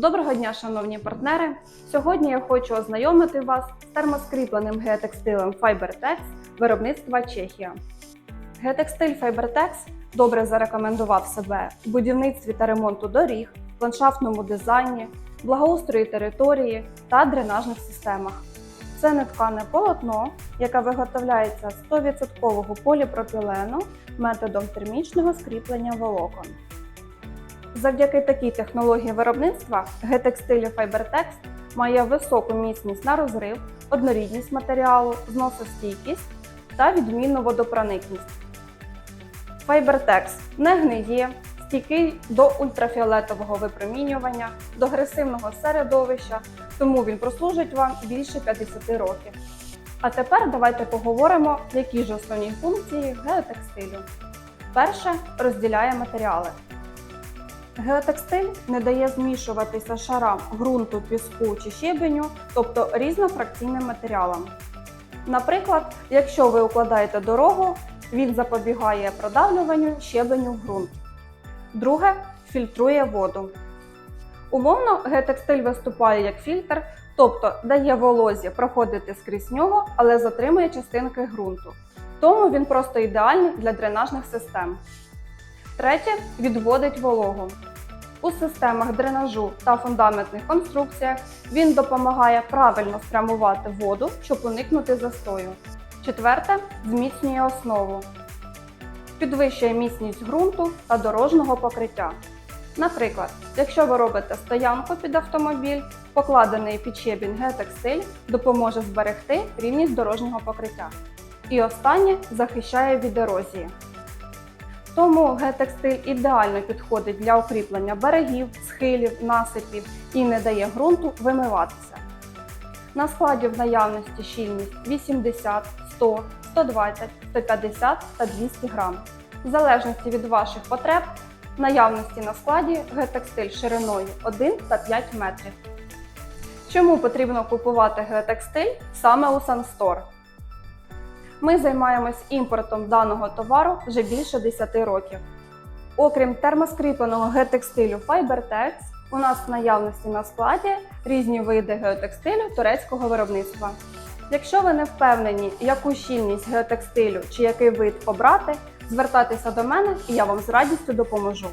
Доброго дня, шановні партнери! Сьогодні я хочу ознайомити вас з термоскріпленим геотекстилем FiberTex виробництва Чехія. Геотекстиль FiberTex добре зарекомендував себе у будівництві та ремонту доріг, ландшафтному дизайні, благоустрої території та дренажних системах. Це неткане полотно, яке виготовляється з 100% поліпропілену методом термічного скріплення волокон. Завдяки такій технології виробництва гетекстилі FiberTex має високу міцність на розрив, однорідність матеріалу, зносостійкість та відмінну водопроникність. FiberTex не гниє, стійкий до ультрафіолетового випромінювання, до агресивного середовища, тому він прослужить вам більше 50 років. А тепер давайте поговоримо, які ж основні функції геотекстилю. Перше розділяє матеріали. Геотекстиль не дає змішуватися шарам ґрунту, піску чи щебеню, тобто різнофракційним матеріалам. Наприклад, якщо ви укладаєте дорогу, він запобігає продавлюванню щебеню в ґрунт. Друге фільтрує воду. Умовно, геотекстиль виступає як фільтр, тобто дає волозі проходити скрізь нього, але затримує частинки ґрунту. Тому він просто ідеальний для дренажних систем. Третє відводить вологу. У системах дренажу та фундаментних конструкціях він допомагає правильно спрямувати воду, щоб уникнути застою. Четверте зміцнює основу. Підвищує міцність ґрунту та дорожнього покриття. Наприклад, якщо ви робите стоянку під автомобіль, покладений під щебінь геотекстиль допоможе зберегти рівність дорожнього покриття. І останнє захищає від ерозії. Тому геотекстиль ідеально підходить для укріплення берегів, схилів, насипів і не дає ґрунту вимиватися. На складі в наявності щільність 80, 100, 120, 150 та 200 грам. В залежності від ваших потреб, наявності на складі геотекстиль шириною 1 та 5 метрів. Чому потрібно купувати геотекстиль саме у Санстор? Ми займаємось імпортом даного товару вже більше 10 років. Окрім термоскріпленого геотекстилю FiberTex, у нас в наявності на складі різні види геотекстилю турецького виробництва. Якщо ви не впевнені, яку щільність геотекстилю чи який вид обрати, звертайтеся до мене і я вам з радістю допоможу.